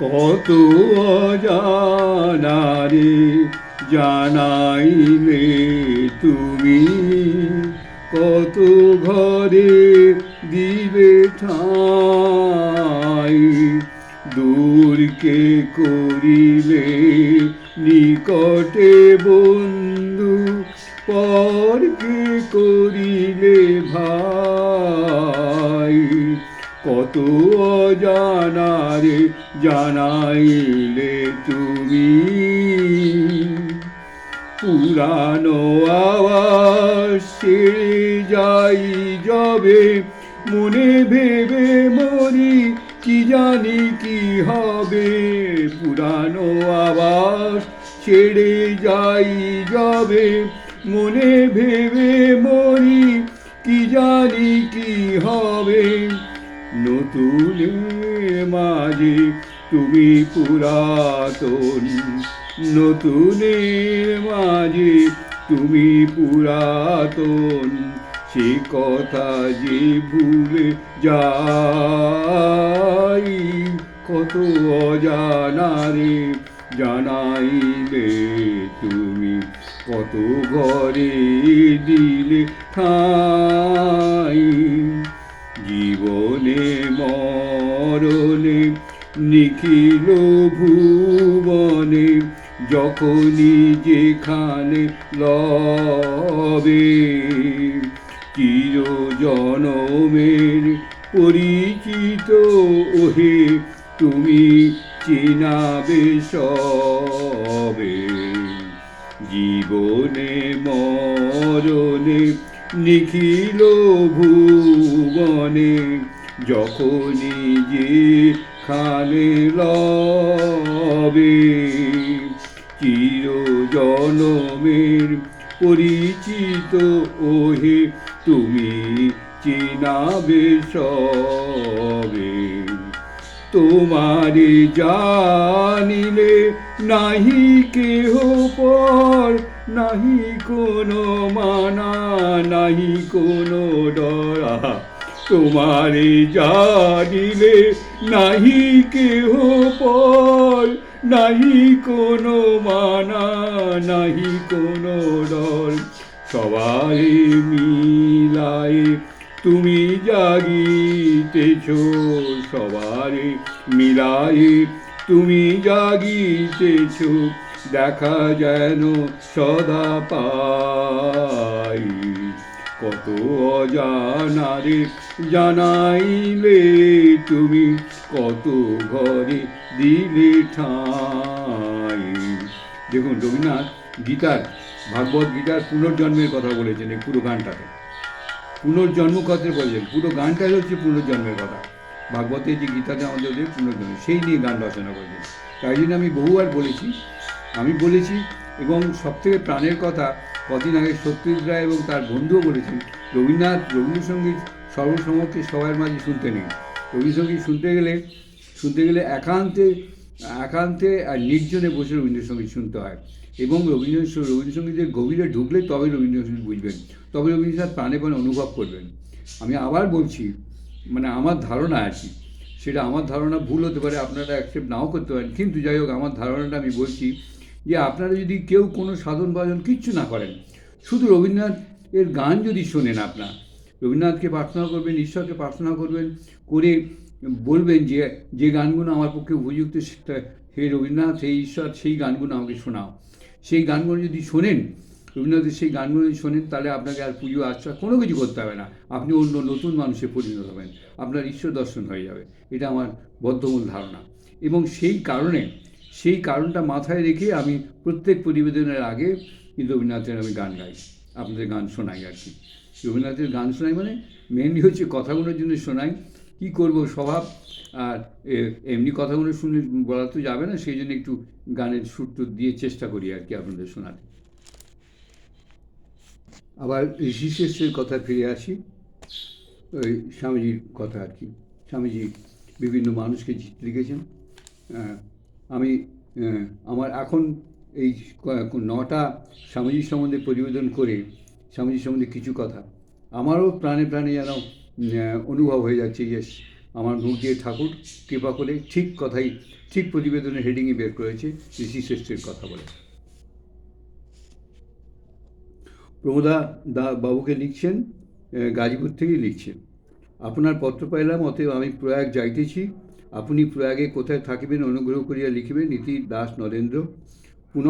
কত অজানারে জানাইলে তুমি, কত ঘরে দিবে ঠাই, দূরকে করিলে নিকটে বন্ধু পরকে করিলে ভাই। কত অজানারে জানাইলে তুমি? পুরানো আওয়াজ যাই যবে, মনে ভেবে মরি কি জানি কি হবে? পুরানো আওয়াজ ছেড়ে যাই যাবে, মনে ভেবে মরি কি জানি কি হবে? নতুনের মাঝে, তুমি পুরাতন। নতুনের মাঝে, তুমি পুরাতন। সে কথা যে ভুলে যাই, কত অজানারে জানাইলে তুমি। কত ঘরে দিলে ঠাই। জীবনে মরণে নিখিল ভুবনে, যখনই যেখানে লবে চির জনমের পরিচিত ওহে, তুমি চিনাবে সবে। জীবনে মরণে নিখিল ভুবনে যখনই যে খানে লবে চির জনমের পরিচিত ওহে, তুমি চিনাবে সবে। তোমারে জানিলে নাহি কেহ পর, নাহি কোনো মানা, নাহি কোনো ডরা তোমারে জানিলে নাহি কেহ পর নাহি কোনো মানা, নাহি কোনো ডর সবাই মিলাই তুমি জাগিতেছ সবারে মিলাই তুমি জাগিতেছ, দেখা যেন সদা পাই। কত অজানারে জানাইলে তুমি, কত ঘরে দিলে ঠাই। দেখুন রবীন্দ্রনাথ গীতার, ভাগবত গীতার পুনর্জন্মের কথা বলেছেন এই পুরো গানটাতে। পুনর্জন্ম কথা বলেছেন, পুরো গানটাই হচ্ছে পুনর্জন্মের কথা। ভাগবতের যে গীতাতে আমাদের পুনর্জন্ম, সেই নিয়ে গান রচনা করেছেন। তাই জন্য আমি বহুবার বলেছি, আমি বলেছি এবং সবথেকে প্রাণের কথা কদিন আগে সত্যজিৎ রায় এবং তার বন্ধুও বলেছেন, রবীন্দ্রনাথ রবীন্দ্রসঙ্গীত সর্বসমক্ষে সবার মাঝে শুনতে নেই। রবীন্দ্রসঙ্গীত শুনতে গেলে শুনতে গেলে একান্তে একান্তে আর নির্জনে বসে রবীন্দ্রসঙ্গীত শুনতে হয়। এবং রবীন্দ্র রবীন্দ্রসঙ্গীতের গভীরে ঢুকলে তবে রবীন্দ্রসঙ্গীত বুঝবেন, তবে রবীন্দ্রনাথ প্রাণে প্রাণে অনুভব করবেন। আমি আবার বলছি মানে আমার ধারণা আছে সেটা আমার ধারণা ভুল হতে পারে, আপনারা অ্যাকসেপ্ট নাও করতে পারেন, কিন্তু যাই হোক, আমার ধারণাটা আমি বলছি যে আপনারা যদি কেউ কোনো সাধন বাজন কিচ্ছু না করেন, শুধু রবীন্দ্রনাথ এর গান যদি শোনেন আপনার, রবীন্দ্রনাথকে প্রার্থনা করবেন, ঈশ্বরকে প্রার্থনা করবেন, করে বলবেন যে যে গানগুলো আমার পক্ষে উপযুক্ত হে রবীন্দ্রনাথ, হে ঈশ্বর, সেই গানগুলো আমাকে শোনাও। সেই গানগুলো যদি শোনেন রবীন্দ্রনাথের সেই গানগুলো যদি শোনেন, তাহলে আপনাকে আর পুজো আচ্ছা কোনো কিছু করতে হবে না। আপনি অন্য নতুন মানুষে পরিণত হবেন। আপনার ঈশ্বর দর্শন হয়ে যাবে। এটা আমার বদ্ধমূল ধারণা। এবং সেই কারণে সেই কারণটা মাথায় রেখে আমি প্রত্যেক প্রতিবেদনের আগে রবীন্দ্রনাথের আমি গান গাই, আপনাদের গান শোনাই আর কি। রবীন্দ্রনাথের গান শোনাই মানে মেনলি হচ্ছে কথাগুলোর জন্য শোনাই, কি করব স্বভাব, আর এমনি কথাগুলো শুনে বলা তো যাবে না, সেই জন্য একটু গানের সুর দিয়ে চেষ্টা করি আর কি আপনাদের শোনাতে। আবার ঋষিশেষের কথা ফিরে আসি, ওই স্বামীজির কথা আর কি। স্বামীজি বিভিন্ন মানুষকে লিখেছেন আমি আমার এখন এই নটা স্বামীজির সম্বন্ধে প্রতিবেদন করে স্বামীজির সম্বন্ধে কিছু কথা, আমারও প্রাণে প্রাণে যেন অনুভব হয়ে যাচ্ছে যে আমার মুখ দিয়ে ঠাকুর কৃপা করে ঠিক কথাই, ঠিক প্রতিবেদনের হেডিংয়ে বের করেছে, ঋষি শ্রেষ্ঠের কথা বলে। প্রমোদা দা বাবুকে লিখছেন গাজীপুর থেকেই লিখছেন। আপনার পত্র পাইলাম, অতএব আমি প্রয়াগ যাইতেছি। আপনি প্রয়াগে কোথায় থাকিবেন অনুগ্রহ করিয়া লিখিবেন, নীতি দাস নরেন্দ্র। পুনঃ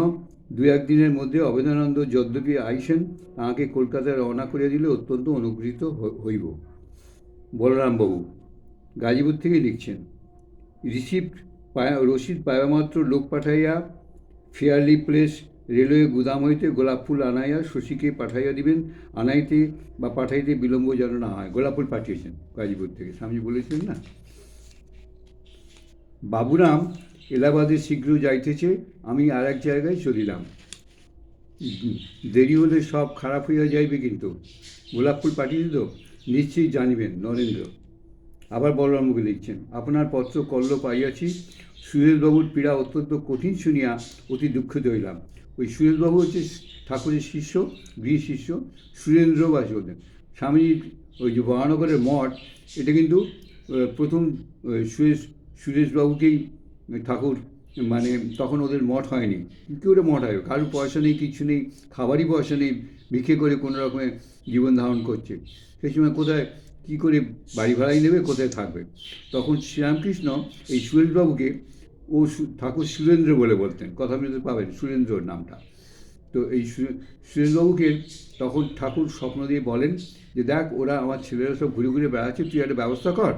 দু একদিনের মধ্যে অবেদানন্দ যদ্যপি আইসেন তাঁকে কলকাতায় রওনা করিয়া দিলে অত্যন্ত অনুগৃহীত হইব। বলরামবাবু, গাজীপুর থেকে লিখছেন, রিসিপ্ট পায়া, রসিদ পায়ামাত্র লোক পাঠাইয়া ফেয়ারলি প্লেস রেলওয়ে গুদাম হইতে গোলাপ ফুল আনাইয়া শশীকে পাঠাইয়া দিবেন, আনাইতে বা পাঠাইতে বিলম্ব যেন না হয়। গোলাপ ফুল পাঠিয়েছেন গাজীপুর থেকে। স্বামী বলেছেন না? বাবুরাম এলাহাবাদে শীঘ্র যাইতেছে, আমি আর এক জায়গায় চলিলাম। দেরি হলে সব খারাপ হইয়া যাইবে কিন্তু। গোলাপ ফুল পাঠিয়ে দিত নিশ্চয়ই জানিবেন, নরেন্দ্র। আবার বলরামকে লিখছেন, আপনার পত্র কল্ল পাইয়াছি। সুরেশবাবুর পীড়া অত্যন্ত কঠিন শুনিয়া অতি দুঃখিত হইলাম। ওই সুরেশবাবু হচ্ছে ঠাকুরের শিষ্য, গৃহ শিষ্য সুরেন্দ্র বাসী হতেন স্বামীজির ওই যে বরানগরের মঠ, এটা কিন্তু প্রথম সুরেশ সুরেশবাবুকেই ঠাকুর মানে তখন ওদের মঠ হয়নি। কী করে মঠ হয়? কারোর পয়সা নেই, কিছু নেই, খাবারই পয়সা নেই, ভিক্ষে করে কোনো রকমের জীবন ধারণ করছে। সেই সময় কোথায়, কী করে বাড়ি ভাড়াই নেবে, কোথায় থাকবে? তখন শ্রীরামকৃষ্ণ এই সুরেশবাবুকে ও ঠাকুর সুরেন্দ্র বলে বলতেন। কথা বলতে পাবেন, সুরেন্দ্রর নামটা। তো এই সুরেশবাবুকে তখন ঠাকুর স্বপ্ন দিয়ে বলেন যে, দেখ, ওরা আমার ছেলেরা সব ঘুরে ঘুরে বেড়াচ্ছে, তুই একটা ব্যবস্থা কর।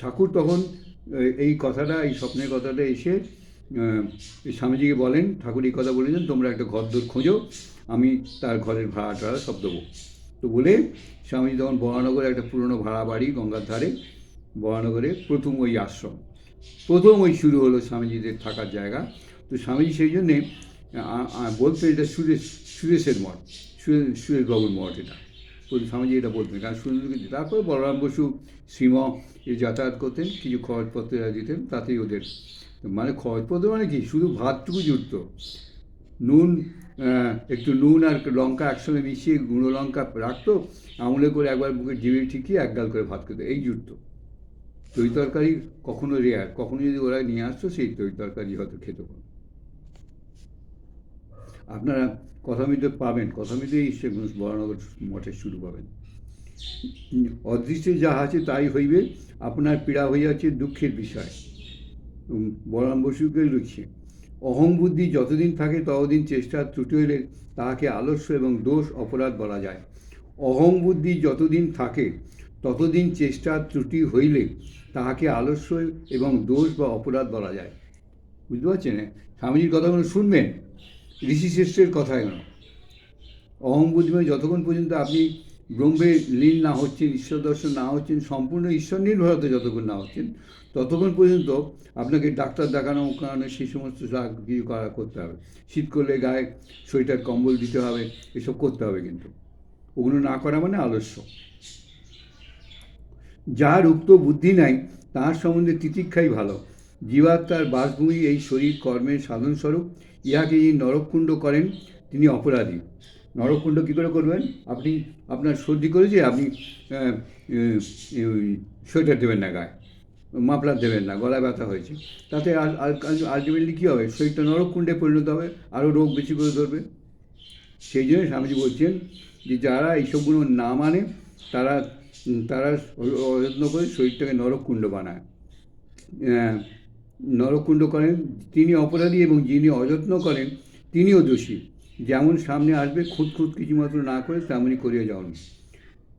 ঠাকুর তখন এই কথাটা, এই স্বপ্নের কথাটা এসে স্বামীজিকে বলেন ঠাকুর এই কথা বলেছেন, তোমরা একটা ঘর দোর খোঁজো, আমি তার ঘরের ভাড়া টাড়া সব দেবো। তো বলে স্বামীজি তখন বরানগরে একটা পুরনো ভাড়া বাড়ি গঙ্গার ধারে, বরানগরে প্রথম ওই আশ্রম। প্রথম ওই শুরু হলো স্বামীজিদের থাকার জায়গা। তো স্বামীজি সেই জন্যে, আ- এটা সুরেশ, সুরেশের মঠ, সুরেশ, সুরেশবাবুর মঠ এটা। স্বামীজি এটা বলতেন। কারণ সুরেন্দ্রকে তারপর বলরাম বসু শ্রীম এ যাতায়াত করতেন, কিছু খরচপত্র দিতেন, তাতেই ওদের মানে খরচপত্র মানে কি? শুধু ভাতটুকু জুটত। নুন একটু নুন আর লঙ্কা একসঙ্গে মিশিয়ে গুঁড়ো লঙ্কা রাখতো আঙুলে করে একবার বুকে জিভে ঠিকিয়ে এক গাল করে ভাত খেতো। এই জুটতো। তরি তরকারি কখনো রেয়ার কখনো যদি ওরা নিয়ে আসতো, সেই তরি তরকারি হয়তো খেতে পারো আপনারা কথামিতে পাবেন কথামিতেই সে বরানগর মঠে শুরু পাবেন। অদৃষ্টে যা আছে তাই হইবে, আপনার পীড়া হইয়াছে দুঃখের বিষয়। বলরাম বসুকে লিখছে অহং বুদ্ধি যতদিন থাকে ততদিন চেষ্টার ত্রুটি হইলে তাহাকে আলস্য এবং দোষ অপরাধ বলা যায়। অহং বুদ্ধি যতদিন থাকে ততদিন চেষ্টার ত্রুটি হইলে তাহাকে আলস্য এবং দোষ বা অপরাধ বলা যায়। বুঝতে পারছেন? স্বামীজির কথাগুলো শুনবেন? ঋষি শ্রেষ্ঠের কথা এগুলো অহং বুদ্ধিময় যতক্ষণ পর্যন্ত আপনি ব্রহ্মে লীন না হচ্ছেন, ঈশ্বর দর্শন না হচ্ছেন, সম্পূর্ণ ঈশ্বর নির্ভরতা যতক্ষণ না হচ্ছেন, ততক্ষণ পর্যন্ত আপনাকে ডাক্তার দেখানো কারণে সেই সমস্ত কিছু করা করতে হবে। শীত করলে গায়ে সোয়েটার, কম্বল দিতে হবে, এসব করতে হবে কিন্তু। ওগুলো না করা মানে আলস্য। যার উক্ত বুদ্ধি নাই, তার সম্বন্ধে তিতিক্ষাই ভালো। জীবাত্মার বাসভূমি এই শরীর, কর্মের সাধনস্বরূপ। ইহাকে যিনি নরককুণ্ড করেন তিনি অপরাধী। নরককুণ্ড কী করে করবেন? আপনি আপনার সর্দি করেছে, আপনি সোয়েটার দেবেন না গায়ে, মাফলার দেবেন না, গলায় ব্যথা হয়েছে। তাতে আলটিমেটলি কী হবে? শরীরটা নরককুণ্ডে পরিণত হবে, আরও রোগ বেশি করে ধরবে। সেই জন্য স্বামীজি বলছেন যে যারা এইসবগুলো না মানে তারা তারা অযত্ন করে শরীরটাকে নরককুণ্ড বানায়। নরকুণ্ড করেন, তিনি অপরাধী এবং যিনি অযত্ন করেন, তিনিও দোষী। যেমন সামনে আসবে, খুঁত খুঁত কিছুমাত্র না করে তেমনই করিয়া যাওন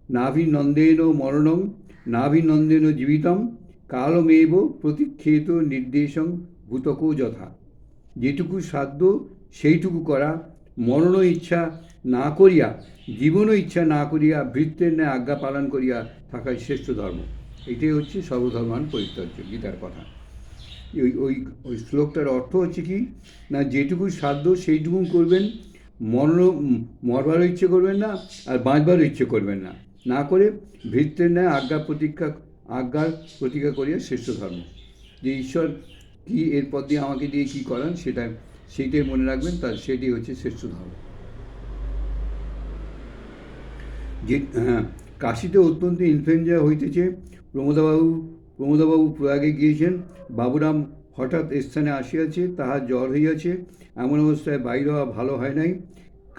নাভিনন্দেন মরণং, নাভিনন্দেন জীবিতম কালমেব প্রতিক্ষেত নির্দেশং ভূতকো যথা। যেটুকু সাধ্য, সেইটুকু করা। মরণ ইচ্ছা না করিয়া, জীবনও ইচ্ছা না করিয়া বৃত্তের ন্যায় আজ্ঞা পালন করিয়া থাকাই শ্রেষ্ঠ ধর্ম। এটাই হচ্ছে সর্বধর্মান পরিত্যাজ্য গীতার কথা। ওই ওই ওই শ্লোকটার অর্থ হচ্ছে কি? না, যেটুকু সাধ্য সেইটুকু করবেন, মরণ মরবারও ইচ্ছে করবেন না, আর বাঁচবারও ইচ্ছে করবেন না। না করে ভৃত্যের ন্যায় আজ্ঞা প্রতীক্ষা, আজ্ঞার প্রতীক্ষা করিয়া শ্রেষ্ঠ ধর্ম। যে ঈশ্বর কি এরপর দিয়ে আমাকে দিয়ে কী করান, সেটা, সেইটাই মনে রাখবেন, তার সেটাই হচ্ছে শ্রেষ্ঠ ধর্ম। যে হ্যাঁ কাশিতে অত্যন্ত ইনফ্লুয়েঞ্জা হইতেছে, প্রমোদাবাবু প্রমোদবাবু প্রয়াগে গিয়েছেন। বাবুরাম হঠাৎ স্থানে আসিয়াছে, তাহার জ্বর হইয়াছে। এমন অবস্থায় বাইর হওয়া ভালো হয় নাই।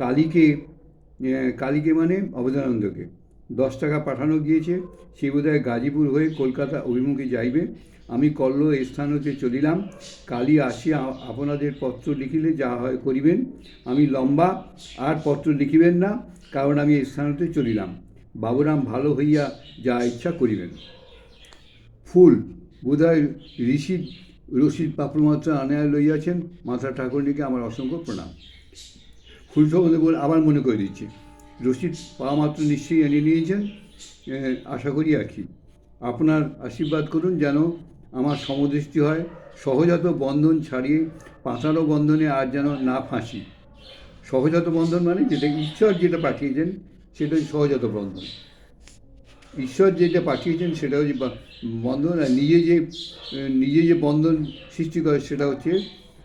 কালীকে কালীকে মানে অবদানন্দকে দশ টাকা পাঠানো গিয়েছে। সে বোধহয় গাজীপুর হয়ে কলকাতা অভিমুখে যাইবে। আমি কল্ল স্থান হতে চলিলাম। কালী আসিয়া আপনাদের পত্র লিখিলে যা হয় করিবেন। আমি লম্বা আর পত্র লিখিবেন না, কারণ আমি স্থান হতে চলিলাম। বাবুরাম ভালো হইয়া যা ইচ্ছা করিবেন। ফুল। বোধহয় ঋষির রশিদ পাপড়মাত্রা আনায় লইয়াছেন। মাথা ঠাকুরনিকে আমার অসংখ্য প্রণাম। ফুল সম্বন্ধে বলে আবার মনে করে দিচ্ছি। রশিদ পাওয়া মাত্র নিশ্চয়ই এনে নিয়েছেন। আশা করি আর কি। আপনার আশীর্বাদ করুন যেন আমার সমদৃষ্টি হয়। সহজাত বন্ধন ছাড়িয়ে পাতানো বন্ধনে আর যেন না ফাঁসি। সহজাত বন্ধন মানে যেটা ঈশ্বর যেটা পাঠিয়েছেন সেটা সহজাত বন্ধন। ঈশ্বর যেটা পাঠিয়েছেন সেটা হচ্ছে বন্ধন আর নিজে যে নিজে যে বন্ধন সৃষ্টি করে সেটা হচ্ছে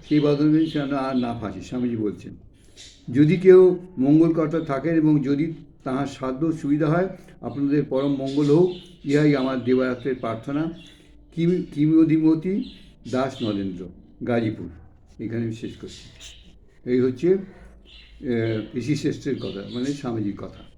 সেই বন্ধনে যেন আর না ফাঁসি স্বামীজি বলছেন। যদি কেউ মঙ্গলকর্তা থাকেন এবং যদি তাহার সাধ্য সুবিধা হয় আপনাদের পরম মঙ্গল হোক ইহাই আমার দেবারাত্রের প্রার্থনা। কিম কিমধিমতি দাস নরেন্দ্র গাজীপুর। এখানে আমি শেষ করছি। এই হচ্ছে আহ, ঋষি শ্রেষ্ঠের কথা মানে স্বামীজির কথা।